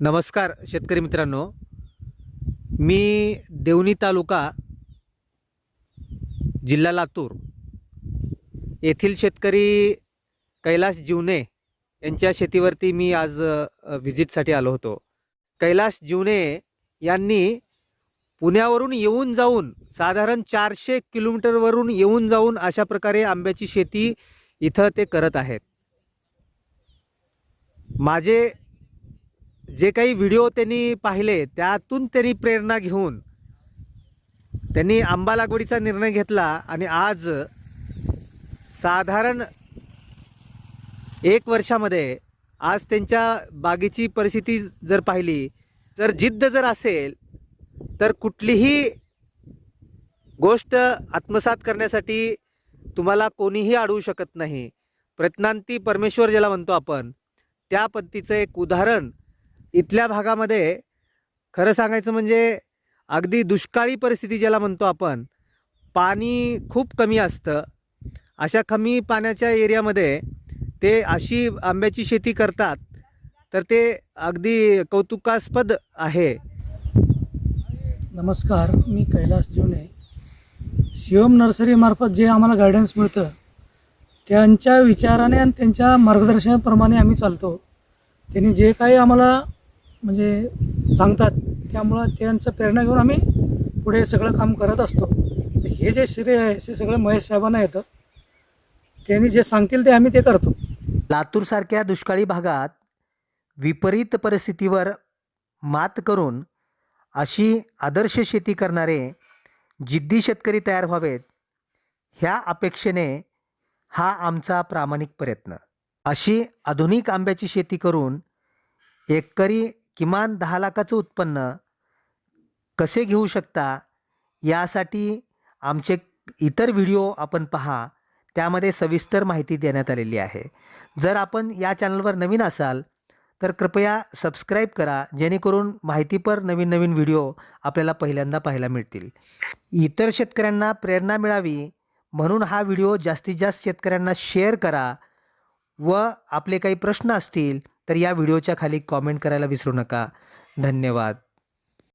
नमस्कार शेतकरी मित्रांनो. मी देवणी तालुका जिल्हा लातूर येथील शेतकरी कैलास जीवने यांच्या शेतीवरती मी आज व्हिजिटसाठी आलो होतो. कैलास जीवने यांनी पुण्यावरून येऊन जाऊन साधारण चारशे किलोमीटरवरून येऊन जाऊन अशा प्रकारे आंब्याची शेती इथं ते करत आहेत. माझे जे काही व्हिडिओ त्यांनी पाहिले त्यातून त्यांनी प्रेरणा घेऊन त्यांनी आंबा लागवडीचा निर्णय घेतला आणि आज साधारण एक वर्षामध्ये आज त्यांच्या बागेची परिस्थिती जर पाहिली तर जिद्द जर असेल तर कुठलीही गोष्ट आत्मसात करण्यासाठी तुम्हाला कोणीही अडवू शकत नाही. प्रत्नांती परमेश्वर ज्याला म्हणतो आपण त्या पद्धतीचं एक उदाहरण इथल्या भागामध्ये खरं सांगायचं म्हणजे अगदी दुष्काळी परिस्थिती ज्याला म्हणतो आपण पाणी खूप कमी असतं. अशा कमी पाण्याच्या एरियामध्ये ते अशी आंब्याची शेती करतात तर ते अगदी कौतुकास्पद आहे. नमस्कार मी कैलास जीवने शिवम नर्सरीमार्फत जे आम्हाला गायडन्स मिळतं त्यांच्या विचाराने आणि त्यांच्या मार्गदर्शनाप्रमाणे आम्ही चालतो. त्यांनी जे काही आम्हाला म्हणजे सांगतात. त्यामुळं त्यांचं प्रेरणा घेऊन आम्ही पुढे सगळं काम करत असतो. हे जे श्रेय आहे ते सगळं महेश साहेबांना येतं त्यांनी जे सांगतील ते आम्ही ते करतो. लातूरसारख्या दुष्काळी भागात विपरीत परिस्थितीवर मात करून अशी आदर्श शेती करणारे जिद्दी शेतकरी तयार व्हावेत ह्या अपेक्षेने हा आमचा प्रामाणिक प्रयत्न. अशी आधुनिक आंब्याची शेती करून एकरी किमान दहा लाखाचं उत्पन्न कसे घेऊ शकता? यासाठी आमचे इतर व्हिडिओ आपण पहा. त्यामध्ये सविस्तर माहिती देण्यात आलेली आहे. जर आपण या चॅनलवर नवीन असाल तर कृपया सबस्क्राईब करा जेणेकरून माहितीपर नवीन नवीन व्हिडिओ आपल्याला पहिल्यांदा पाहायला मिळतील. इतर शेतकऱ्यांना प्रेरणा मिळावी म्हणून हा व्हिडिओ जास्तीत जास्त शेतकऱ्यांना शेअर करा व आपले काही प्रश्न असतील तर या व्हिडिओच्या खाली कॉमेंट करायला विसरू नका. धन्यवाद.